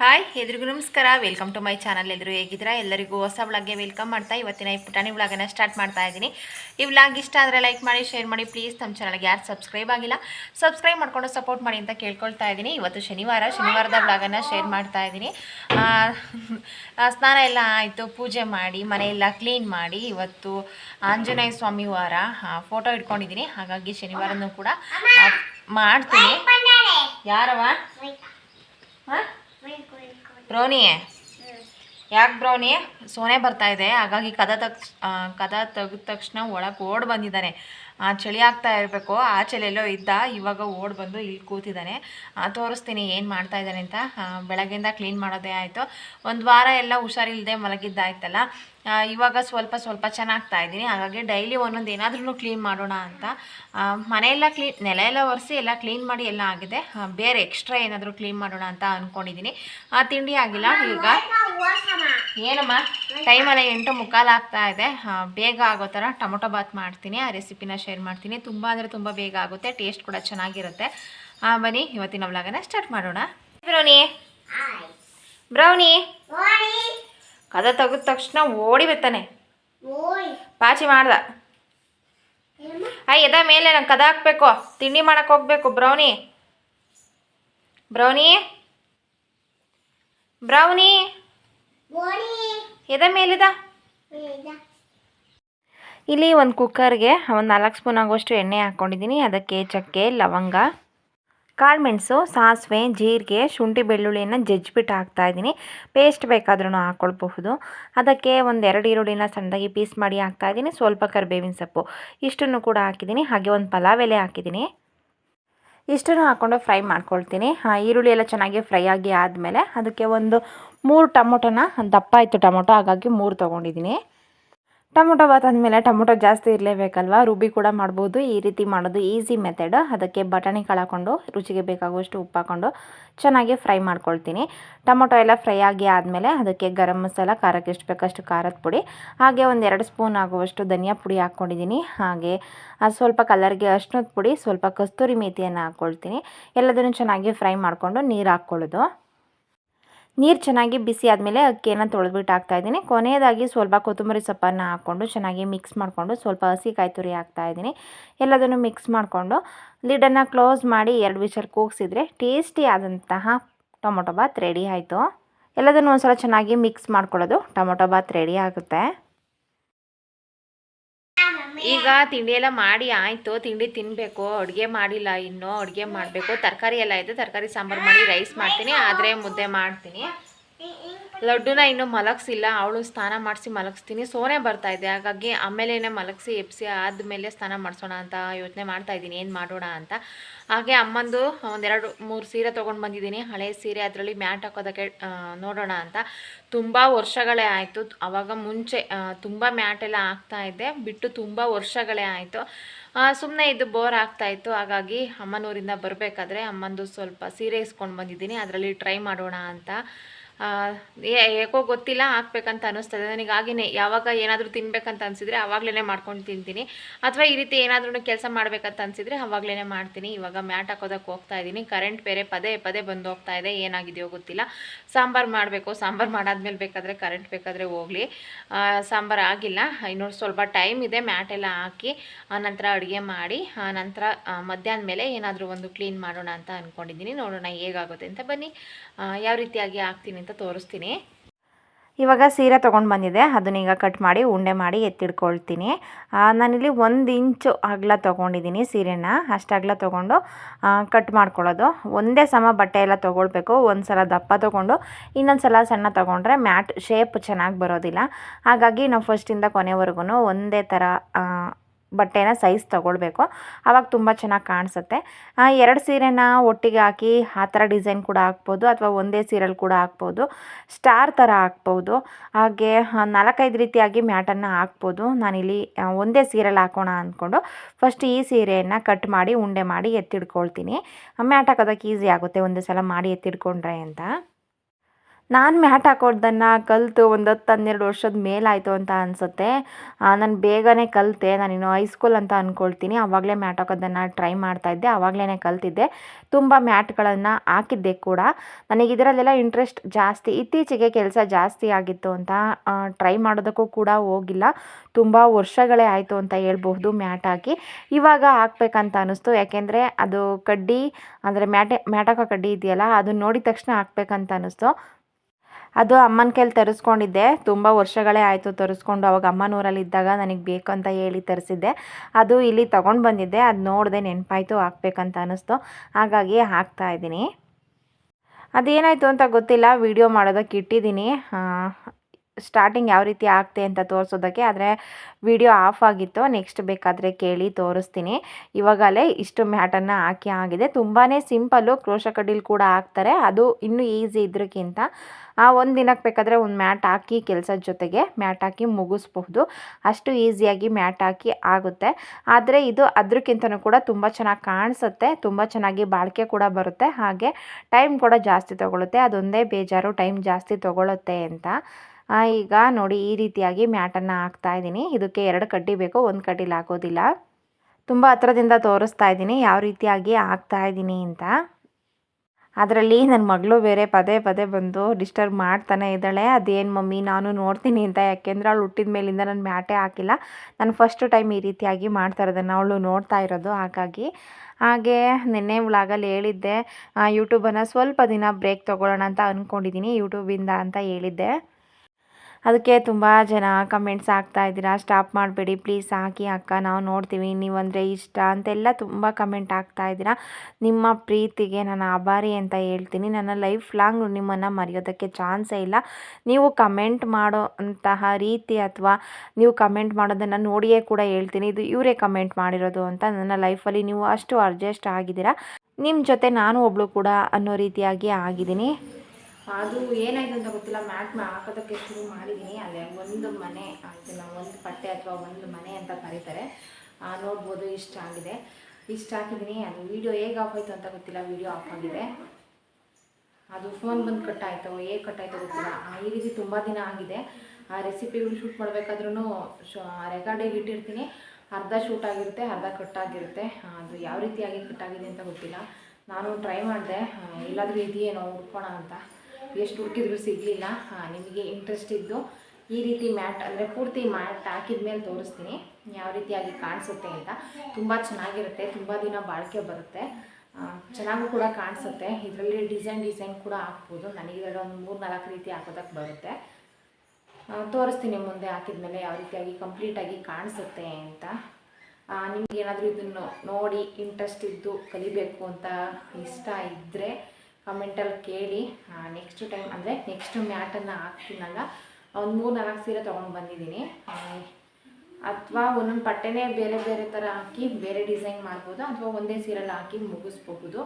Hi ಎಲ್ರಿಗೂ ನಮಸ್ಕಾರ. Welcome to my channel ಎಲ್ಲರೂ ಹೇಗಿದ್ದೀರಾ? ಎಲ್ಲರಿಗೂ ಹೊಸ ಬ್ಲಾಗ್ಗೆ ವೆಲ್ಕಮ್ ಮಾಡ್ತಾ ಇವತ್ತಿನ ಈ ಪುಟಾಣಿ ಬ್ಲಾಗನ್ನು ಸ್ಟಾರ್ಟ್ ಮಾಡ್ತಾ ಇದ್ದೀನಿ. ಈ ಬ್ಲಾಗ್ ಇಷ್ಟ ಆದರೆ ಲೈಕ್ ಮಾಡಿ ಶೇರ್ ಮಾಡಿ. ಪ್ಲೀಸ್ ನಮ್ಮ ಚಾನಲ್ಗೆ ಯಾರು ಸಬ್ಸ್ಕ್ರೈಬ್ ಆಗಿಲ್ಲ ಸಬ್ಸ್ಕ್ರೈಬ್ ಮಾಡ್ಕೊಂಡು ಸಪೋರ್ಟ್ ಮಾಡಿ ಅಂತ ಕೇಳ್ಕೊಳ್ತಾ ಇದ್ದೀನಿ. ಇವತ್ತು ಶನಿವಾರ, ಶನಿವಾರದ ಬ್ಲಾಗನ್ನು ಶೇರ್ ಮಾಡ್ತಾ ಇದ್ದೀನಿ. ಸ್ನಾನ ಎಲ್ಲ ಆಯಿತು, ಪೂಜೆ ಮಾಡಿ ಮನೆಯೆಲ್ಲ ಕ್ಲೀನ್ ಮಾಡಿ ಇವತ್ತು ಆಂಜನೇಯ ಸ್ವಾಮಿ ವಾರ ಫೋಟೋ ಇಟ್ಕೊಂಡಿದ್ದೀನಿ. ಹಾಗಾಗಿ ಶನಿವಾರನೂ ಕೂಡ ಮಾಡ್ತೀನಿ. ಯಾರವ ಹಾಂ ಬ್ರೌನಿ ಯಾಕೆ ಬ್ರೌನಿ ಸೋನೆ ಬರ್ತಾ ಇದೆ. ಹಾಗಾಗಿ ಕದ ತಗ್ ಕದ ತೆಗೆದ ತಕ್ಷಣ ಒಳಗೆ ಓಡ್ ಬಂದಿದ್ದಾನೆ. ಆ, ಚಳಿ ಆಗ್ತಾ ಇರಬೇಕು. ಆ ಚಳಿಯಲ್ಲೋ ಇದ್ದ ಇವಾಗ ಓಡ್ ಬಂದು ಇಲ್ಲಿ ಕೂತಿದ್ದಾನೆ. ತೋರಿಸ್ತೀನಿ ಏನು ಮಾಡ್ತಾ ಇದ್ದಾನೆ ಅಂತ. ಬೆಳಗ್ಗೆಯಿಂದ ಕ್ಲೀನ್ ಮಾಡೋದೇ ಆಯಿತು. ಒಂದು ವಾರ ಎಲ್ಲ ಹುಷಾರಿಲ್ಲದೆ ಮಲಗಿದ್ದಾಯ್ತಲ್ಲ. ಇವಾಗ ಸ್ವಲ್ಪ ಸ್ವಲ್ಪ ಚೆನ್ನಾಗ್ತಾ ಇದ್ದೀನಿ. ಹಾಗಾಗಿ ಡೈಲಿ ಒಂದೊಂದು ಏನಾದ್ರೂ ಕ್ಲೀನ್ ಮಾಡೋಣ ಅಂತ. ಮನೆಯೆಲ್ಲ ಕ್ಲೀನ್ ನೆಲ ಎಲ್ಲ ಒರೆಸಿ ಎಲ್ಲ ಕ್ಲೀನ್ ಮಾಡಿ ಎಲ್ಲ ಆಗಿದೆ. ಬೇರೆ ಎಕ್ಸ್ಟ್ರಾ ಏನಾದರೂ ಕ್ಲೀನ್ ಮಾಡೋಣ ಅಂತ ಅಂದ್ಕೊಂಡಿದ್ದೀನಿ ಆ ತಿಂಡಿ ಆಗಿಲ್ಲ. ಈಗ ಏನಮ್ಮ? ಟೈಮಲ್ಲಿ ಎಂಟು ಮುಕ್ಕಾಲು ಆಗ್ತಾ ಇದೆ. ಬೇಗ ಆಗೋ ಥರ ಟೊಮೊಟೊ ಬಾತ್ ಮಾಡ್ತೀನಿ. ಆ ರೆಸಿಪಿನ ಶೇರ್ ಮಾಡ್ತೀನಿ. ತುಂಬ ಅಂದರೆ ತುಂಬ ಬೇಗ ಆಗುತ್ತೆ. ಟೇಸ್ಟ್ ಕೂಡ ಚೆನ್ನಾಗಿರುತ್ತೆ. ಬನ್ನಿ ಇವತ್ತಿನ ವ್ಲಾಗನ ಸ್ಟಾರ್ಟ್ ಮಾಡೋಣ. ಬ್ರೌನಿ ಬ್ರೌನಿ ಕದ ತೆಗೆದ ತಕ್ಷಣ ಓಡಿ ಬಿತ್ತಾನೆ ಪಾಚಿ ಮಾಡ್ದ. ಅಯ್ಯ ಎದ ಮೇಲೆ ನಂಗೆ ಕದ ಹಾಕ್ಬೇಕು. ತಿಂಡಿ ಮಾಡಕ್ಕೆ ಹೋಗ್ಬೇಕು ಬ್ರೌನಿ. ಬ್ರೌನಿ. ಬ್ರೌನಿ. ಎದ ಮೇಲಿದ ಇಲ್ಲಿ ಒಂದು ಕುಕ್ಕರ್ಗೆ ಒಂದು ನಾಲ್ಕು ಸ್ಪೂನ್ ಆಗೋಷ್ಟು ಎಣ್ಣೆ ಹಾಕ್ಕೊಂಡಿದ್ದೀನಿ ಅದಕ್ಕೆ ಚಕ್ಕೆ ಲವಂಗ ಕಾಳುಮೆಣಸು ಸಾಸಿವೆ, ಜೀರಿಗೆ, ಶುಂಠಿ, ಬೆಳ್ಳುಳ್ಳಿಯನ್ನು ಜಜ್ಜಿಬಿಟ್ಟು ಹಾಕ್ತಾಯಿದ್ದೀನಿ ಪೇಸ್ಟ್ ಬೇಕಾದ್ರೂ ಹಾಕ್ಕೊಳ್ಬಹುದು ಅದಕ್ಕೆ ಒಂದು ಎರಡು ಈರುಳ್ಳಿನ ಸಣ್ಣದಾಗಿ ಪೀಸ್ ಮಾಡಿ ಹಾಕ್ತಾಯಿದ್ದೀನಿ ಸ್ವಲ್ಪ ಕರಿಬೇವಿನ ಸೊಪ್ಪು. ಇಷ್ಟನ್ನು ಕೂಡ ಹಾಕಿದ್ದೀನಿ. ಹಾಗೆ ಒಂದು ಪಲಾವ್ ಎಲೆ ಹಾಕಿದ್ದೀನಿ. ಇಷ್ಟನ್ನು ಹಾಕ್ಕೊಂಡು ಫ್ರೈ ಮಾಡ್ಕೊಳ್ತೀನಿ. ಈರುಳ್ಳಿ ಎಲ್ಲ ಚೆನ್ನಾಗಿ ಫ್ರೈ ಆಗಿ ಆದಮೇಲೆ ಅದಕ್ಕೆ ಒಂದು ಮೂರು ಟೊಮೊಟೊನ ದಪ್ಪ ಇತ್ತು ಟೊಮೊಟೊ, ಹಾಗಾಗಿ ಮೂರು ತೊಗೊಂಡಿದ್ದೀನಿ. ಟೊಮೊಟೊ ಬಾತ್ ಅಂದಮೇಲೆ ಟೊಮೊಟೊ ಜಾಸ್ತಿ ಇರಲೇಬೇಕಲ್ವ? ರುಬ್ಬಿ ಕೂಡ ಮಾಡ್ಬೋದು. ಈ ರೀತಿ ಮಾಡೋದು ಈಸಿ ಮೆಥಡ್ ಅದಕ್ಕೆ ಬಟಾಣಿ ಕಾಳು ಹಾಕ್ಕೊಂಡು ರುಚಿಗೆ ಬೇಕಾಗುವಷ್ಟು ಉಪ್ಪು ಹಾಕ್ಕೊಂಡು ಚೆನ್ನಾಗಿ ಫ್ರೈ ಮಾಡ್ಕೊಳ್ತೀನಿ. ಟೊಮೊಟೊ ಎಲ್ಲ ಫ್ರೈ ಆಗಿ ಆದಮೇಲೆ ಅದಕ್ಕೆ ಗರಂ ಮಸಾಲ, ಖಾರಕ್ಕೆ ಎಷ್ಟು ಬೇಕಷ್ಟು ಖಾರದ ಪುಡಿ, ಹಾಗೆ ಒಂದು ಎರಡು ಸ್ಪೂನ್ ಆಗುವಷ್ಟು ಧನಿಯಾ ಪುಡಿ ಹಾಕ್ಕೊಂಡಿದ್ದೀನಿ. ಹಾಗೆ ಸ್ವಲ್ಪ ಕಲರ್ಗೆ ಅರ್ಶಿನದ ಪುಡಿ, ಸ್ವಲ್ಪ ಕಸ್ತೂರಿ ಮೇಥಿಯನ್ನು ಹಾಕ್ಕೊಳ್ತೀನಿ. ಎಲ್ಲದನ್ನು ಚೆನ್ನಾಗಿ ಫ್ರೈ ಮಾಡಿಕೊಂಡು ನೀರು ಹಾಕ್ಕೊಳ್ಳೋದು. ನೀರು ಚೆನ್ನಾಗಿ ಬಿಸಿ ಆದಮೇಲೆ ಅಕ್ಕಿಯನ್ನು ತೊಳೆದ್ಬಿಟ್ಟು ಹಾಕ್ತಾಯಿದ್ದೀನಿ ಕೊನೆಯದಾಗಿ ಸ್ವಲ್ಪ ಕೊತ್ತಂಬರಿ ಸೊಪ್ಪನ್ನು ಹಾಕ್ಕೊಂಡು ಚೆನ್ನಾಗಿ ಮಿಕ್ಸ್ ಮಾಡಿಕೊಂಡು ಸ್ವಲ್ಪ ಹಸಿ ಕಾಯಿ ತುರಿ ಹಾಕ್ತಾಯಿದ್ದೀನಿ ಎಲ್ಲದನ್ನು ಮಿಕ್ಸ್ ಮಾಡಿಕೊಂಡು ಲಿಡನ್ನು ಕ್ಲೋಸ್ ಮಾಡಿ ಎರಡು ವಿಷಲ್ ಕೂಗಿಸಿದ್ರೆ ಟೇಸ್ಟಿ ಆದಂತಹ ಟೊಮೊಟೊ ಬಾತ್ ರೆಡಿ ಆಯಿತು. ಎಲ್ಲದನ್ನು ಒಂದ್ಸಲ ಚೆನ್ನಾಗಿ ಮಿಕ್ಸ್ ಮಾಡ್ಕೊಳ್ಳೋದು ಟೊಮೊಟೊ ಬಾತ್ ರೆಡಿ ಆಗುತ್ತೆ. ಈಗ ತಿಂಡಿ ಎಲ್ಲ ಮಾಡಿ ಆಯಿತು ತಿಂಡಿ ತಿನ್ನಬೇಕು ಅಡುಗೆ ಮಾಡಿಲ್ಲ ಇನ್ನೂ ಅಡುಗೆ ಮಾಡಬೇಕು. ತರಕಾರಿ ಎಲ್ಲ ಇದೆ ತರಕಾರಿ ಸಾಂಬಾರು ಮಾಡಿ ರೈಸ್ ಮಾಡ್ತೀನಿ ಆದರೆ ಮುದ್ದೆ ಮಾಡ್ತೀನಿ. ಲಡ್ಡುನ ಇನ್ನೂ ಮಲಗಿಸಿಲ್ಲ. ಅವಳು ಸ್ನಾನ ಮಾಡಿಸಿ ಮಲಗಿಸ್ತೀನಿ. ಸೋನೆ ಬರ್ತಾ ಇದೆ. ಹಾಗಾಗಿ ಆಮೇಲೆ ಮಲಗಿಸಿ ಎಪ್ಸಿ ಆದಮೇಲೆ ಸ್ನಾನ ಮಾಡಿಸೋಣ ಅಂತ ಯೋಚನೆ ಮಾಡ್ತಾ ಇದ್ದೀನಿ. ಏನು ಮಾಡೋಣ ಅಂತ. ಹಾಗೆ ಅಮ್ಮಂದು ಒಂದೆರಡು, ಮೂರು ಸೀರೆ ತೊಗೊಂಡು ಬಂದಿದ್ದೀನಿ. ಹಳೆ ಸೀರೆ ಅದರಲ್ಲಿ ಮ್ಯಾಟ್ ಹಾಕೋದಕ್ಕೆ ನೋಡೋಣ ಅಂತ. ತುಂಬ ವರ್ಷಗಳೇ ಆಯಿತು. ಆವಾಗ ಮುಂಚೆ ತುಂಬ ಮ್ಯಾಟ್ ಎಲ್ಲ ಹಾಕ್ತಾ ಇದ್ದೆ. ಬಿಟ್ಟು ತುಂಬ ವರ್ಷಗಳೇ ಆಯಿತು. ಸುಮ್ಮನೆ ಇದು ಬೋರ್ ಆಗ್ತಾ ಇತ್ತು. ಹಾಗಾಗಿ ಅಮ್ಮನೂರಿಂದ ಬರಬೇಕಾದ್ರೆ ಅಮ್ಮಂದು ಸ್ವಲ್ಪ ಸೀರೆ ಇಸ್ಕೊಂಡು ಬಂದಿದ್ದೀನಿ. ಅದರಲ್ಲಿ ಟ್ರೈ ಮಾಡೋಣ ಅಂತ. ಏಕೋ ಗೊತ್ತಿಲ್ಲ, ಹಾಕ್ಬೇಕಂತ ಅನ್ನಿಸ್ತದೆ. ನನಗೆ ಹಾಗೇನೆ, ಯಾವಾಗ ಏನಾದರೂ ತಿನ್ಬೇಕಂತ ಅನಿಸಿದ್ರೆ ಆವಾಗಲೇ ಮಾಡ್ಕೊಂಡು ತಿಂತೀನಿ. ಅಥವಾ ಈ ರೀತಿ ಏನಾದರೂ ಕೆಲಸ ಮಾಡಬೇಕಂತ ಅನಿಸಿದ್ರೆ ಆವಾಗಲೇ ಮಾಡ್ತೀನಿ. ಇವಾಗ ಮ್ಯಾಟ್ ಹಾಕೋದಕ್ಕೆ ಹೋಗ್ತಾ ಇದ್ದೀನಿ ಕರೆಂಟ್ ಬೇರೆ ಪದೇ ಪದೇ ಬಂದು ಹೋಗ್ತಾ ಇದೆ. ಏನಾಗಿದೆಯೋ ಗೊತ್ತಿಲ್ಲ. ಸಾಂಬಾರು ಮಾಡಬೇಕು. ಸಾಂಬಾರು ಮಾಡಾದ್ಮೇಲೆ ಬೇಕಾದರೆ ಕರೆಂಟ್ ಬೇಕಾದರೆ ಹೋಗಲಿ. ಸಾಂಬಾರು ಆಗಿಲ್ಲ. ಇನ್ನೂ ಸ್ವಲ್ಪ ಟೈಮ್ ಇದೆ. ಮ್ಯಾಟ್ ಎಲ್ಲ ಹಾಕಿ ನಂತರ ಅಡುಗೆ ಮಾಡಿ ನಂತರ ಮಧ್ಯಾಹ್ನ ಮೇಲೆ ಏನಾದರೂ ಒಂದು ಕ್ಲೀನ್ ಮಾಡೋಣ ಅಂತ ಅಂದ್ಕೊಂಡಿದ್ದೀನಿ ನೋಡೋಣ ಹೇಗಾಗುತ್ತೆ ಅಂತ ಬನ್ನಿ. ಯಾವ ರೀತಿಯಾಗಿ ಹಾಕ್ತೀನಿ ಅಂತ ತೋರಿಸ್ತೀನಿ. ಇವಾಗ ಸೀರೆ ತೊಗೊಂಡು ಅದನ್ನ ಅದನ್ನೀಗ ಕಟ್ ಮಾಡಿ, ಉಂಡೆ ಮಾಡಿ ಎತ್ತಿಡ್ಕೊಳ್ತೀನಿ ನಾನಿಲ್ಲಿ ಒಂದು ಇಂಚು ಅಗಲ ತೊಗೊಂಡಿದ್ದೀನಿ ಸೀರೆನ. ಅಷ್ಟು ಅಗಲ ತೊಗೊಂಡು ಕಟ್ ಮಾಡ್ಕೊಳ್ಳೋದು. ಒಂದೇ ಸಮ ಬಟ್ಟೆ ಎಲ್ಲ ತೊಗೊಳ್ಬೇಕು. ಒಂದು ಸಲ ದಪ್ಪ ತೊಗೊಂಡು ಇನ್ನೊಂದು ಸಲ ಸಣ್ಣ ತೊಗೊಂಡ್ರೆ ಮ್ಯಾಟ್ ಶೇಪ್ ಚೆನ್ನಾಗಿ ಬರೋದಿಲ್ಲ. ಹಾಗಾಗಿ ನಾವು ಫಸ್ಟಿಂದ ಕೊನೆವರೆಗೂ ಒಂದೇ ಥರ ಬಟ್ಟೆನ ಸೈಜ್ ತೊಗೊಳ್ಬೇಕು. ಆವಾಗ ತುಂಬ ಚೆನ್ನಾಗಿ ಕಾಣಿಸುತ್ತೆ. ಎರಡು ಸೀರೆನ ಒಟ್ಟಿಗೆ ಹಾಕಿ ಆ ಥರ ಡಿಸೈನ್ ಕೂಡ ಹಾಕ್ಬೋದು ಅಥವಾ ಒಂದೇ ಸೀರೆಲಿ ಕೂಡ ಹಾಕ್ಬೋದು. ಸ್ಟಾರ್ ಥರ ಹಾಕ್ಬೋದು. ಹಾಗೆ ನಾಲ್ಕೈದು ರೀತಿಯಾಗಿ ಮ್ಯಾಟನ್ನು ಹಾಕ್ಬೋದು. ನಾನಿಲ್ಲಿ ಒಂದೇ ಸೀರೆಲಿ ಹಾಕೋಣ ಅಂದ್ಕೊಂಡು ಫಸ್ಟ್ ಈ ಸೀರೆಯನ್ನು ಕಟ್ ಮಾಡಿ ಉಂಡೆ ಮಾಡಿ ಎತ್ತಿಡ್ಕೊಳ್ತೀನಿ. ಮ್ಯಾಟ್ ಹಾಕೋದಕ್ಕೆ ಈಸಿ ಆಗುತ್ತೆ ಒಂದೇ ಸಲ ಮಾಡಿ ಎತ್ತಿಡ್ಕೊಂಡ್ರೆ ಅಂತ. ನಾನು ಮ್ಯಾಟ್ ಹಾಕೋದನ್ನು ಕಲಿತು ಒಂದು ಹತ್ತು ಹನ್ನೆರಡು ವರ್ಷದ ಮೇಲಾಯಿತು ಅಂತ ಅನಿಸುತ್ತೆ. ನಾನು ಬೇಗನೆ ಕಲಿತೆ ನಾನಿನ್ನು ಹೈಸ್ಕೂಲ್ ಅಂತ ಅಂದ್ಕೊಳ್ತೀನಿ ಆವಾಗಲೇ ಮ್ಯಾಟ್ ಹಾಕೋದನ್ನು ಟ್ರೈ ಮಾಡ್ತಾಯಿದ್ದೆ ಆವಾಗಲೇ ಕಲ್ತಿದ್ದೆ. ತುಂಬ ಮ್ಯಾಟ್ಗಳನ್ನು ಹಾಕಿದ್ದೆ ಕೂಡ. ನನಗೆ ಇದರಲ್ಲೆಲ್ಲ ಇಂಟ್ರೆಸ್ಟ್ ಜಾಸ್ತಿ, ಇತ್ತೀಚೆಗೆ ಕೆಲಸ ಜಾಸ್ತಿ ಆಗಿತ್ತು ಅಂತ ಟ್ರೈ ಮಾಡೋದಕ್ಕೂ ಕೂಡ ಹೋಗಿಲ್ಲ. ತುಂಬ ವರ್ಷಗಳೇ ಆಯಿತು ಅಂತ ಹೇಳ್ಬಹುದು ಮ್ಯಾಟ್ ಹಾಕಿ. ಇವಾಗ ಹಾಕ್ಬೇಕಂತ ಅನ್ನಿಸ್ತು ಯಾಕೆಂದರೆ ಅದು ಕಡ್ಡಿ, ಅಂದರೆ ಮ್ಯಾಟೆ, ಮ್ಯಾಟ್ ಹಾಕೋ ಕಡ್ಡಿ ಇದೆಯಲ್ಲ ಅದನ್ನ ನೋಡಿದ ತಕ್ಷಣ ಹಾಕ್ಬೇಕಂತ ಅನ್ನಿಸ್ತು ಅದು ಅಮ್ಮನ ಕೈಲಿ ತರಿಸ್ಕೊಂಡಿದ್ದೆ. ತುಂಬ ವರ್ಷಗಳೇ ಆಯಿತು ತರಿಸ್ಕೊಂಡು ಅವಾಗ ಅಮ್ಮನೂರಲ್ಲಿದ್ದಾಗ ನನಗೆ ಬೇಕು ಅಂತ ಹೇಳಿ ತರಿಸಿದ್ದೆ. ಅದು ಇಲ್ಲಿ ತೊಗೊಂಡು ಬಂದಿದ್ದೆ. ಅದು ನೋಡಿದೆ ನೆನಪಾಯಿತು ಹಾಕ್ಬೇಕಂತ ಅನ್ನಿಸ್ತು ಹಾಗಾಗಿ ಹಾಕ್ತಾ ಇದ್ದೀನಿ. ಅದೇನಾಯಿತು ಅಂತ ಗೊತ್ತಿಲ್ಲ. ವಿಡಿಯೋ ಮಾಡೋದಕ್ಕೆ ಇಟ್ಟಿದ್ದೀನಿ. ಸ್ಟಾರ್ಟಿಂಗ್ ಯಾವ ರೀತಿ ಆಗ್ತೆ ಅಂತ ತೋರಿಸೋದಕ್ಕೆ ಆದರೆ ವಿಡಿಯೋ ಆಫ್ ಆಗಿತ್ತು. ನೆಕ್ಸ್ಟ್ ಬೇಕಾದರೆ ಕೇಳಿ ತೋರಿಸ್ತೀನಿ. ಇವಾಗಲೇ ಇಷ್ಟು ಮ್ಯಾಟನ್ನು ಹಾಕಿ ಆಗಿದೆ. ತುಂಬಾ ಸಿಂಪಲ್ಲು ಕ್ರೋಶ ಕಡ್ಡಿಲಿ ಕೂಡ ಹಾಕ್ತಾರೆ. ಅದು ಇನ್ನೂ ಈಸಿ ಇದ್ರಕ್ಕಿಂತ. ಆ ಒಂದು ದಿನಕ್ಕೆ ಬೇಕಾದರೆ ಒಂದು ಮ್ಯಾಟ್ ಹಾಕಿ ಕೆಲಸದ ಜೊತೆಗೆ ಮ್ಯಾಟ್ ಹಾಕಿ ಮುಗಿಸ್ಬಹುದು. ಅಷ್ಟು ಈಸಿಯಾಗಿ ಮ್ಯಾಟ್ ಹಾಕಿ ಆಗುತ್ತೆ. ಆದರೆ ಇದು ಅದಕ್ಕಿಂತನೂ ಕೂಡ ತುಂಬ ಚೆನ್ನಾಗಿ ಕಾಣಿಸುತ್ತೆ. ತುಂಬ ಚೆನ್ನಾಗಿ ಬಾಳಿಕೆ ಕೂಡ ಬರುತ್ತೆ. ಹಾಗೆ ಟೈಮ್ ಕೂಡ ಜಾಸ್ತಿ ತೊಗೊಳುತ್ತೆ. ಅದೊಂದೇ ಬೇಜಾರು ಟೈಮ್ ಜಾಸ್ತಿ ತೊಗೊಳುತ್ತೆ ಅಂತ. ಈಗ ನೋಡಿ ಈ ರೀತಿಯಾಗಿ ಮ್ಯಾಟನ್ನು ಹಾಕ್ತಾ ಇದ್ದೀನಿ. ಇದಕ್ಕೆ ಎರಡು ಕಡ್ಡಿ ಬೇಕು, ಒಂದು ಕಡ್ಡಿಲಿ ಹಾಕೋದಿಲ್ಲ. ತುಂಬ ಹತ್ರದಿಂದ ತೋರಿಸ್ತಾ ಇದ್ದೀನಿ ಯಾವ ರೀತಿಯಾಗಿ ಹಾಕ್ತಾ ಇದ್ದೀನಿ ಅಂತ. ಅದರಲ್ಲಿ ನನ್ನ ಮಗಳು ಬೇರೆ ಪದೇ ಪದೇ ಬಂದು ಡಿಸ್ಟರ್ಬ್ ಮಾಡ್ತಾನೆ ಇದ್ದಾಳೆ. ಅದೇನು ಮಮ್ಮಿ, ನಾನು ನೋಡ್ತೀನಿ ಅಂತ. ಯಾಕೆಂದರೆ ಅವಳು ಹುಟ್ಟಿದ ಮೇಲಿಂದ ನಾನು ಮ್ಯಾಟೇ ಹಾಕಿಲ್ಲ. ನಾನು ಫಸ್ಟ್ ಟೈಮ್ ಈ ರೀತಿಯಾಗಿ ಮಾಡ್ತಾ ಇರೋದನ್ನು ಅವಳು ನೋಡ್ತಾ ಇರೋದು ಹಾಗಾಗಿ. ಹಾಗೆ ನಿನ್ನೆ ವ್ಲಾಗಲ್ಲಿ ಹೇಳಿದ್ದೆ ಯೂಟ್ಯೂಬನ್ನು ಸ್ವಲ್ಪ ದಿನ ಬ್ರೇಕ್ ತೊಗೊಳ್ಳೋಣ ಅಂತ ಅಂದ್ಕೊಂಡಿದ್ದೀನಿ ಯೂಟ್ಯೂಬಿಂದ ಅಂತ ಹೇಳಿದ್ದೆ. ಅದಕ್ಕೆ ತುಂಬ ಜನ ಕಮೆಂಟ್ಸ್ ಹಾಕ್ತಾ ಇದ್ದೀರಾ. ಸ್ಟಾಪ್ ಮಾಡಬೇಡಿ. ಪ್ಲೀಸ್ ಹಾಕಿ ಅಕ್ಕ, ನಾವು ನೋಡ್ತೀವಿ. ನೀವಂದರೆ ಇಷ್ಟ ಅಂತೆಲ್ಲ ತುಂಬ ಕಮೆಂಟ್ ಹಾಕ್ತಾ ಇದ್ದೀರಾ. ನಿಮ್ಮ ಪ್ರೀತಿಗೆ ನಾನು ಆಭಾರಿ ಅಂತ ಹೇಳ್ತೀನಿ. ನನ್ನ ಲೈಫ್ ಲಾಂಗ್ ನಿಮ್ಮನ್ನು ಮರೆಯೋದಕ್ಕೆ ಚಾನ್ಸೇ ಇಲ್ಲ. ನೀವು ಕಮೆಂಟ್ ಮಾಡೋ ಅಂತಹ ರೀತಿ ಅಥವಾ ನೀವು ಕಮೆಂಟ್ ಮಾಡೋದನ್ನು ನೋಡಿಯೇ ಕೂಡ ಹೇಳ್ತೀನಿ. ಇದು ಇವರೇ ಕಮೆಂಟ್ ಮಾಡಿರೋದು ಅಂತ ನನ್ನ ಲೈಫಲ್ಲಿ ನೀವು ಅಷ್ಟು ಅಡ್ಜಸ್ಟ್ ಆಗಿದ್ದೀರಾ. ನಿಮ್ಮ ಜೊತೆ ನಾನು ಒಬ್ಬಳು ಕೂಡ ಅನ್ನೋ ರೀತಿಯಾಗಿ ಆಗಿದ್ದೀನಿ. ಅದು ಏನಾಯ್ತು ಅಂತ ಗೊತ್ತಿಲ್ಲ. ಮ್ಯಾಟ್ ಹಾಕೋದಕ್ಕೆ ಶುರು ಮಾಡಿದ್ದೀನಿ ಅಲ್ಲೇ ಒಂದು ಮನೆ ಇದನ್ನು ಒಂದು ಪಟ್ಟೆ ಅಥವಾ ಒಂದು ಮನೆ ಅಂತ ಕರೀತಾರೆ. ನೋಡ್ಬೋದು, ಇಷ್ಟ ಆಗಿದೆ. ಇಷ್ಟ ಹಾಕಿದ್ದೀನಿ ಅದು ವೀಡಿಯೋ ಹೇಗೆ ಆಫ್ ಆಯಿತು ಅಂತ ಗೊತ್ತಿಲ್ಲ. ವೀಡಿಯೋ ಆಫ್ ಆಗಿದೆ. ಅದು ಫೋನ್ ಬಂದು ಕಟ್ಟಾಯಿತು. ಹೇಗೆ ಕಟ್ಟಾಯಿತು ಗೊತ್ತಿಲ್ಲ. ಈ ರೀತಿ ತುಂಬ ದಿನ ಆಗಿದೆ. ಆ ರೆಸಿಪಿಗಳು ಶೂಟ್ ಮಾಡಬೇಕಾದ್ರೂ ರೆಕಾರ್ಡಿಗೆ ಇಟ್ಟಿರ್ತೀನಿ. ಅರ್ಧ ಶೂಟ್ ಆಗಿರುತ್ತೆ, ಅರ್ಧ ಕಟ್ಟಾಗಿರುತ್ತೆ. ಅದು ಯಾವ ರೀತಿಯಾಗಿ ಕಟ್ಟಾಗಿದೆ ಅಂತ ಗೊತ್ತಿಲ್ಲ. ನಾನು ಟ್ರೈ ಮಾಡಿದೆ. ಎಲ್ಲಾದರೂ ಇದೆಯೇನೋ ಹುಡ್ಕೋಣ ಅಂತ. ಎಷ್ಟು ಹುಡುಕಿದ್ರು ಸಿಗಲಿಲ್ಲ. ನಿಮಗೆ ಇಂಟ್ರೆಸ್ಟ್ ಇದ್ದು ಈ ರೀತಿ ಮ್ಯಾಟ್ ಅಂದರೆ ಪೂರ್ತಿ ಮ್ಯಾಟ್ ಹಾಕಿದ ಮೇಲೆ ತೋರಿಸ್ತೀನಿ. ಯಾವ ರೀತಿಯಾಗಿ ಕಾಣಿಸುತ್ತೆ ಅಂತ. ತುಂಬ ಚೆನ್ನಾಗಿರುತ್ತೆ. ತುಂಬ ದಿನ ಬಾಳಿಕೆ ಬರುತ್ತೆ. ಚೆನ್ನಾಗೂ ಕೂಡ ಕಾಣಿಸುತ್ತೆ. ಇದರಲ್ಲಿ ಡಿಸೈನ್ ಡಿಸೈನ್ ಕೂಡ ಹಾಕ್ಬೋದು. ನನಗೆ ಇದರಲ್ಲಿ ಒಂದು ಮೂರು ನಾಲ್ಕು ರೀತಿ ಹಾಕೋದಕ್ಕೆ ಬರುತ್ತೆ. ತೋರಿಸ್ತೀನಿ ಮುಂದೆ ಹಾಕಿದ ಮೇಲೆ ಯಾವ ರೀತಿಯಾಗಿ ಕಂಪ್ಲೀಟಾಗಿ ಕಾಣಿಸುತ್ತೆ ಅಂತ. ನಿಮ್ಗೆ ಏನಾದರೂ ಇದನ್ನು ನೋಡಿ ಇಂಟ್ರೆಸ್ಟ್ ಇದ್ದು ಕಲಿಬೇಕು ಅಂತ ಇಷ್ಟ ಇದ್ದರೆ ಕಮೆಂಟಲ್ಲಿ ಕೇಳಿ ನೆಕ್ಸ್ಟ್ ಟೈಮ್ ಅಂದರೆ ನೆಕ್ಸ್ಟ್ ಮ್ಯಾಟನ್ನು ಹಾಕ್ತೀನಲ್ಲ, ಒಂದು ಮೂರು ನಾಲ್ಕು ಸೀರೆ ತೊಗೊಂಡು ಬಂದಿದ್ದೀನಿ. ಅಥವಾ ಒಂದೊಂದು ಪಟ್ಟೆನೇ ಬೇರೆ ಬೇರೆ ಥರ ಹಾಕಿ ಬೇರೆ ಡಿಸೈನ್ ಮಾಡ್ಬೋದು, ಅಥವಾ ಒಂದೇ ಸೀರೆಲ್ಲ ಹಾಕಿ ಮುಗಿಸ್ಬಹುದು.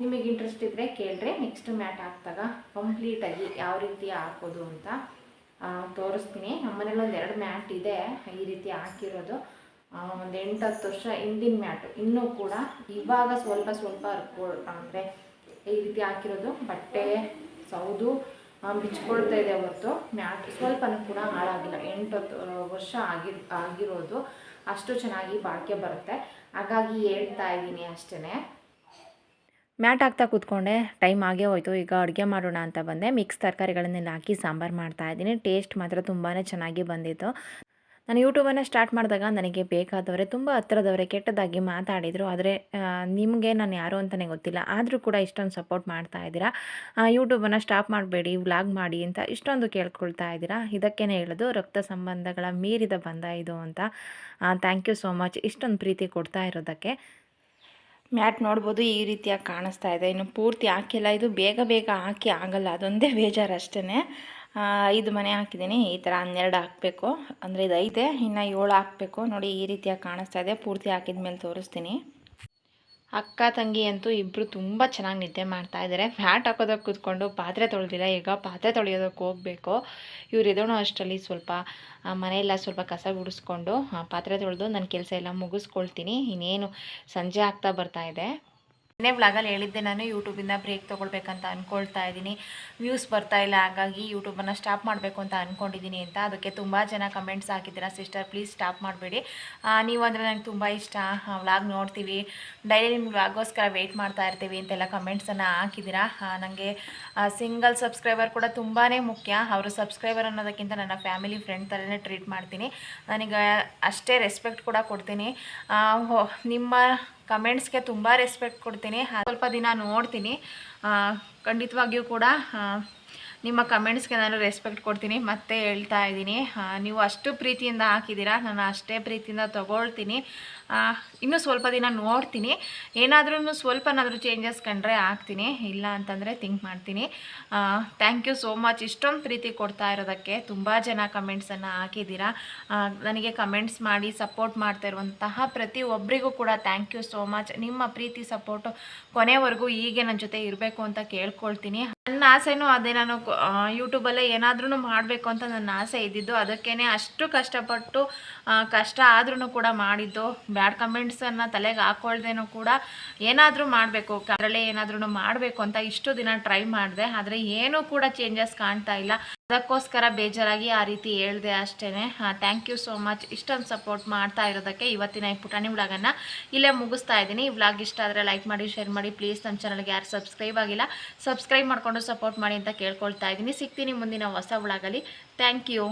ನಿಮಗೆ ಇಂಟ್ರೆಸ್ಟ್ ಇದ್ದರೆ ಕೇಳ್ರಿ ನೆಕ್ಸ್ಟ್ ಮ್ಯಾಟ್ ಹಾಕಿದಾಗ ಕಂಪ್ಲೀಟಾಗಿ ಯಾವ ರೀತಿ ಹಾಕೋದು ಅಂತ. ತೋರಿಸ್ತೀನಿ. ನಮ್ಮನೇಲಿ ಒಂದು ಎರಡು ಮ್ಯಾಟ್ ಇದೆ, ಈ ರೀತಿ ಹಾಕಿರೋದು. ಒಂದು ಎಂಟು ಹತ್ತು ವರ್ಷ ಹಿಂದಿನ ಮ್ಯಾಟು ಇನ್ನೂ ಕೂಡ ಇವಾಗ ಸ್ವಲ್ಪ ಸ್ವಲ್ಪ ಅಂದರೆ ಈ ರೀತಿ ಹಾಕಿರೋದು. ಬಟ್ಟೆ, ಸೌದು ಬಿಚ್ಕೊಳ್ತಾ ಇದೆ ಅವತ್ತು ಮ್ಯಾಟ್ ಸ್ವಲ್ಪನೂ ಕೂಡ ಹಾಳಾಗಿಲ್ಲ. ಎಂಟತ್ತು ವರ್ಷ ಆಗಿ, ಆಗಿರೋದು. ಅಷ್ಟು ಚೆನ್ನಾಗಿ ಬಾಳಿಕೆ ಬರುತ್ತೆ. ಹಾಗಾಗಿ ಹೇಳ್ತಾ ಇದ್ದೀನಿ ಅಷ್ಟೇ ಮ್ಯಾಟ್ ಹಾಕ್ತಾ ಕೂತ್ಕೊಂಡೆ. ಟೈಮ್ ಆಗೇ ಹೋಯ್ತು. ಈಗ ಅಡುಗೆ ಮಾಡೋಣ ಅಂತ ಬಂದೆ. ಮಿಕ್ಸ್ ತರಕಾರಿಗಳನ್ನೆಲ್ಲ ಹಾಕಿ ಸಾಂಬಾರು ಮಾಡ್ತಾ ಇದ್ದೀನಿ. ಟೇಸ್ಟ್ ಮಾತ್ರ ತುಂಬಾ ಚೆನ್ನಾಗಿ ಬಂದಿತ್ತು. ನಾನು ಯೂಟ್ಯೂಬನ್ನು ಸ್ಟಾರ್ಟ್ ಮಾಡಿದಾಗ ನನಗೆ ಬೇಕಾದವರೇ, ತುಂಬ ಹತ್ತಿರದವರೇ, ಕೆಟ್ಟದಾಗಿ ಮಾತಾಡಿದರು. ಆದರೆ ನಿಮಗೆ ನಾನು ಯಾರು ಅಂತಲೇ ಗೊತ್ತಿಲ್ಲ. ಆದರೂ ಕೂಡ ಇಷ್ಟೊಂದು ಸಪೋರ್ಟ್ ಮಾಡ್ತಾ ಇದ್ದೀರಾ? ಯೂಟ್ಯೂಬನ್ನು ಸ್ಟಾಪ್ ಮಾಡಬೇಡಿ, ವ್ಲಾಗ್ ಮಾಡಿ ಅಂತ ಇಷ್ಟೊಂದು ಕೇಳ್ಕೊಳ್ತಾ ಇದ್ದೀರಾ? ಇದಕ್ಕೇ ಹೇಳೋದು, ರಕ್ತ ಸಂಬಂಧಗಳ ಮೀರಿದ ಬಂಧ ಇದು ಅಂತ. ಥ್ಯಾಂಕ್ ಯು ಸೋ ಮಚ್ ಇಷ್ಟೊಂದು ಪ್ರೀತಿ ಕೊಡ್ತಾ ಇರೋದಕ್ಕೆ. ಮ್ಯಾಟ್ ನೋಡ್ಬೋದು, ಈ ರೀತಿಯಾಗಿ ಕಾಣಿಸ್ತಾ ಇದೆ. ಇನ್ನು ಪೂರ್ತಿ ಹಾಕಿಲ್ಲ. ಇದು ಬೇಗ ಬೇಗ ಹಾಕಿ ಆಗಲ್ಲ. ಅದೊಂದೇ ಬೇಜಾರು ಅಷ್ಟೇ ಐದು ಮನೆ ಹಾಕಿದ್ದೀನಿ, ಈ ಥರ ಹನ್ನೆರಡು ಹಾಕಬೇಕು. ಅಂದರೆ ಇದು ಐದೆ ಇನ್ನು ಏಳು ಹಾಕಬೇಕು. ನೋಡಿ ಈ ರೀತಿಯಾಗಿ ಕಾಣಿಸ್ತಾ ಇದೆ, ಪೂರ್ತಿ ಹಾಕಿದ ಮೇಲೆ ತೋರಿಸ್ತೀನಿ. ಅಕ್ಕ ತಂಗಿ ಅಂತೂ ಇಬ್ಬರು ತುಂಬ ಚೆನ್ನಾಗಿ ನಿದ್ದೆ ಮಾಡ್ತಾ ಇದ್ದಾರೆ ಫ್ಯಾಟ್ ಹಾಕೋದಕ್ಕೆ ಕೂತ್ಕೊಂಡು ಪಾತ್ರೆ ತೊಳೆದಿಲ್ಲ, ಈಗ ಪಾತ್ರೆ ತೊಳೆಯೋದಕ್ಕೆ ಹೋಗಬೇಕು. ಇವ್ರು ಇದೋಣ ಅಷ್ಟರಲ್ಲಿ ಸ್ವಲ್ಪ ಮನೆಯೆಲ್ಲ ಸ್ವಲ್ಪ ಕಸ ಗುಡಿಸ್ಕೊಂಡು ಪಾತ್ರೆ ತೊಳೆದು ನನ್ನ ಕೆಲಸ ಎಲ್ಲ ಮುಗಿಸ್ಕೊಳ್ತೀನಿ. ಇನ್ನೇನು ಸಂಜೆ ಆಗ್ತಾ ಬರ್ತಾ ಇದೆ. ಇನ್ನೇ ವ್ಲಾಗಲ್ಲಿ ಹೇಳಿದ್ದೆ, ನಾನು ಯೂಟ್ಯೂಬಿಂದ ಬ್ರೇಕ್ ತೊಗೊಳ್ಬೇಕಂತ ಅಂದ್ಕೊಳ್ತಾ ಇದ್ದೀನಿ. ವ್ಯೂಸ್ ಬರ್ತಾ ಇಲ್ಲ, ಹಾಗಾಗಿ ಯೂಟ್ಯೂಬನ್ನು ಸ್ಟಾಪ್ ಮಾಡಬೇಕು ಅಂತ ಅಂದ್ಕೊಂಡಿದ್ದೀನಿ ಅಂತ. ಅದಕ್ಕೆ ತುಂಬ ಜನ ಕಮೆಂಟ್ಸ್ ಹಾಕಿದ್ದೀರಾ ಸಿಸ್ಟರ್ ಪ್ಲೀಸ್ ಸ್ಟಾಪ್ ಮಾಡಬೇಡಿ. ನೀವು ಅಂದರೆ ನನಗೆ ತುಂಬ ಇಷ್ಟ. ವ್ಲಾಗ್ ನೋಡ್ತೀವಿ. ಡೈಲಿ ನಿಮ್ಮ ವ್ಲಾಗೋಸ್ಕರ ವೆಯ್ಟ್ ಮಾಡ್ತಾ ಇರ್ತೀವಿ ಅಂತೆಲ್ಲ ಕಮೆಂಟ್ಸನ್ನು ಹಾಕಿದ್ದೀರಾ? ನನಗೆ ಸಿಂಗಲ್ ಸಬ್ಸ್ಕ್ರೈಬರ್ ಕೂಡ ತುಂಬಾ ಮುಖ್ಯ. ಅವರು ಸಬ್ಸ್ಕ್ರೈಬರ್ ಅನ್ನೋದಕ್ಕಿಂತ ನನ್ನ ಫ್ಯಾಮಿಲಿ ಫ್ರೆಂಡ್ ಥರನೇ ಟ್ರೀಟ್ ಮಾಡ್ತೀನಿ. ನನಗೆ ಅಷ್ಟೇ ರೆಸ್ಪೆಕ್ಟ್ ಕೂಡ ಕೊಡ್ತೀನಿ. ನಿಮ್ಮ ಕಮೆಂಟ್ಸ್ಗೆ ತುಂಬ ರೆಸ್ಪೆಕ್ಟ್ ಕೊಡ್ತೀನಿ. ಸ್ವಲ್ಪ ದಿನ ನೋಡ್ತೀನಿ. ಖಂಡಿತವಾಗಿಯೂ ಕೂಡ ನಿಮ್ಮ ಕಮೆಂಟ್ಸ್ಗೆ ನಾನು ರೆಸ್ಪೆಕ್ಟ್ ಕೊಡ್ತೀನಿ, ಮತ್ತೆ ಹೇಳ್ತಾ ಇದ್ದೀನಿ. ನೀವು ಅಷ್ಟು ಪ್ರೀತಿಯಿಂದ ಹಾಕಿದ್ದೀರಾ, ನಾನು ಅಷ್ಟೇ ಪ್ರೀತಿಯಿಂದ ತೊಗೊಳ್ತೀನಿ. ಇನ್ನೂ ಸ್ವಲ್ಪ ದಿನ ನೋಡ್ತೀನಿ. ಏನಾದ್ರೂ ಸ್ವಲ್ಪನಾದರೂ ಚೇಂಜಸ್ ಕಂಡ್ರೆ ಹಾಕ್ತೀನಿ, ಇಲ್ಲ ಅಂತಂದರೆ ಥಿಂಕ್ ಮಾಡ್ತೀನಿ. ಥ್ಯಾಂಕ್ ಯು ಸೋ ಮಚ್ ಇಷ್ಟೊಂದು ಪ್ರೀತಿ ಕೊಡ್ತಾ ಇರೋದಕ್ಕೆ ತುಂಬ ಜನ ಕಮೆಂಟ್ಸನ್ನು ಹಾಕಿದ್ದೀರಾ. ನನಗೆ ಕಮೆಂಟ್ಸ್ ಮಾಡಿ ಸಪೋರ್ಟ್ ಮಾಡ್ತಾ ಇರುವಂತಹ ಪ್ರತಿ ಒಬ್ಬರಿಗೂ ಕೂಡ ಥ್ಯಾಂಕ್ ಯು ಸೋ ಮಚ್ ನಿಮ್ಮ ಪ್ರೀತಿ ಸಪೋರ್ಟು ಕೊನೆವರೆಗೂ ಹೀಗೆ ನನ್ನ ಜೊತೆ ಇರಬೇಕು ಅಂತ ಕೇಳ್ಕೊಳ್ತೀನಿ. ನನ್ನ ಆಸೆನೂ ಅದೇ. ನಾನು ಯೂಟ್ಯೂಬಲ್ಲೇ ಏನಾದ್ರೂ ಮಾಡಬೇಕು ಅಂತ ನನ್ನ ಆಸೆ ಇದ್ದಿದ್ದು. ಅದಕ್ಕೇ ಅಷ್ಟು ಕಷ್ಟಪಟ್ಟು ಕಷ್ಟ ಆದ್ರೂ ಕೂಡ ಮಾಡಿದ್ದು. ಬ್ಯಾಡ್ ಕಮೆಂಟ್ಸನ್ನು ತಲೆಗೆ ಹಾಕೊಳ್ದೇನೂ ಕೂಡ ಏನಾದರೂ ಮಾಡಬೇಕು. ಅದರಲ್ಲೇ ಏನಾದ್ರೂ ಮಾಡಬೇಕು ಅಂತ ಇಷ್ಟು ದಿನ ಟ್ರೈ ಮಾಡಿದೆ. ಆದರೆ ಏನೂ ಕೂಡ ಚೇಂಜಸ್ ಕಾಣ್ತಾ ಇಲ್ಲ. ಅದಕ್ಕೋಸ್ಕರ ಬೇಜಾರಾಗಿ ಆ ರೀತಿ ಹೇಳಿದೆ ಅಷ್ಟೇ ಥ್ಯಾಂಕ್ ಯು ಸೋ ಮಚ್ ಇಷ್ಟೊಂದು ಸಪೋರ್ಟ್ ಮಾಡ್ತಾ ಇರೋದಕ್ಕೆ ಇವತ್ತಿನ ಈ ಪುಟಾಣಿ ಉಳಾಗನ್ನು ಇಲ್ಲೇ ಮುಗಿಸ್ತಾ ಇದ್ದೀನಿ. ಈ ವ್ಲಾಗ್ ಇಷ್ಟ ಆದರೆ ಲೈಕ್ ಮಾಡಿ ಶೇರ್ ಮಾಡಿ ಪ್ಲೀಸ್ ನಮ್ಮ ಚಾನಲ್ಗೆ ಯಾರು ಸಬ್ಸ್ಕ್ರೈಬ್ ಆಗಿಲ್ಲ ಸಬ್ಸ್ಕ್ರೈಬ್ ಮಾಡಿಕೊಂಡು ಸಪೋರ್ಟ್ ಮಾಡಿ ಅಂತ ಕೇಳ್ಕೊಳ್ತಾ ಇದ್ದೀನಿ. ಸಿಗ್ತೀನಿ ಮುಂದಿನ ಹೊಸ ಉಳಾಗಲಿ ಥ್ಯಾಂಕ್ ಯು